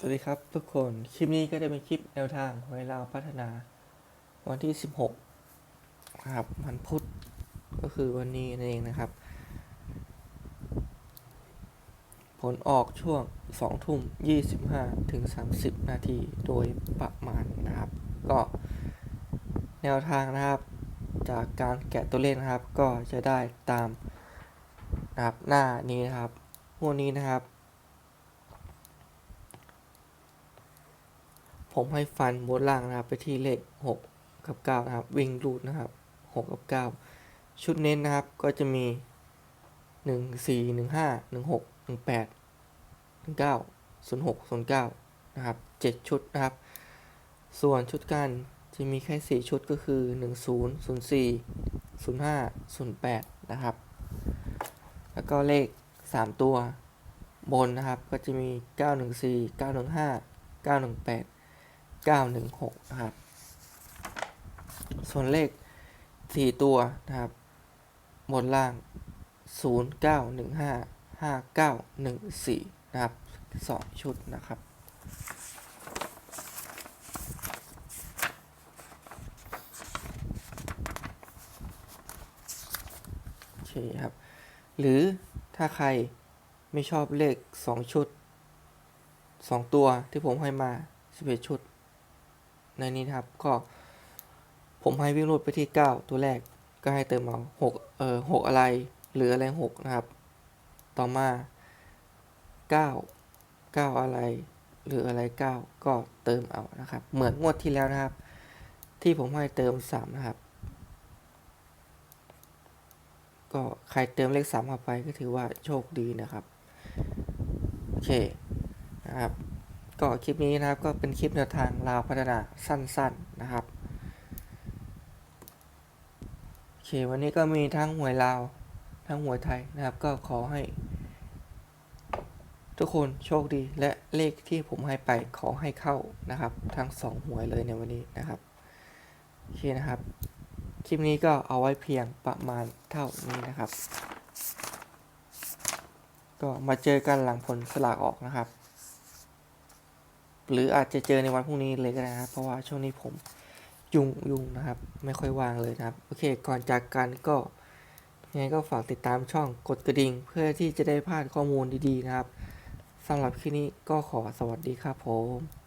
สวัสดีครับทุกคน คลิปนี้ก็จะเป็นคลิปแนวทางหวยลาพัฒนา วันที่ 16นะครับวันพุธก็คือวันนี้นั่นเองนะครับ ผลออกช่วง 2 ทุ่ม 25 ถึง 30 นาทีโดยประมาณนะครับ ก็แนวทางนะครับ จากการแกะตัวเลขนะครับ ก็จะได้ตามนะครับหน้านี้นะครับงวดนี้นะครับ ผมให้ฟันบนล่างนะครับ ไปที่เลข 6 กับ 9 นะครับ วิ่งรูดนะครับ 6 กับ 9 ชุดเน้นนะครับก็จะมี 1 4 1 5 1 6 1 8 1 9 0 6 0 9 นะครับ 7 ชุดนะครับ ส่วนชุดกันจะมีแค่ 4 ชุดก็คือ 1 0 0 4 0 5 0 8 นะครับ แล้วก็เลข 3 ตัวบนนะครับก็จะมี 914 915 918 916 นะครับ ส่วนเลข 4 ตัวนะครับ บนล่าง 0915 5914 นะครับ 2 ชุดนะครับโอเคครับ หรือถ้าใครไม่ชอบเลข 2 ชุด 2 ตัวที่ผมให้มา 11 ชุด ในนี้นะครับ ก็ผมให้วิ่งรูดไปที่ 9 ตัวแรกก็ให้เติมเอา6เอ่อ6อะไรหรืออะไร 6 นะครับ ต่อมา 9 9 อะไร หรืออะไร 9 ก็เติมเอานะครับ เหมือนงวดที่แล้วนะครับ ที่ผมให้เติม 3 นะครับ ก็ใครเติมเลข3เข้าไปก็ถือว่าโชคดีนะครับ โอเคนะครับ ก็คลิปนี้นะครับก็เป็นคลิปแนวทางลาวพัฒนาสั้นๆนะครับโอเควันนี้ก็มีทั้งหวยลาวทั้งหวยไทยนะครับ ก็ขอให้ ทุกคนโชคดีและเลขที่ผมให้ไปขอให้เข้านะครับ ทั้งสองหวยเลยในวันนี้นะครับโอเคนะครับคลิปนี้ก็เอาไว้เพียงประมาณเท่านี้นะครับ ก็มาเจอกันหลังผลสลากออกนะครับ หรืออาจจะเจอในวันพรุ่งนี้เลยก็ได้นะครับ เพราะว่าช่วงนี้ผมยุ่งยุ่งนะครับ ไม่ค่อยว่างเลยนะครับ โอเค ก่อนจากกันก็ยังไงก็ฝากติดตามช่องกดกระดิ่ง เพื่อที่จะได้พลาดข้อมูลดีๆนะครับสำหรับคลิปนี้ก็ขอสวัสดีครับผม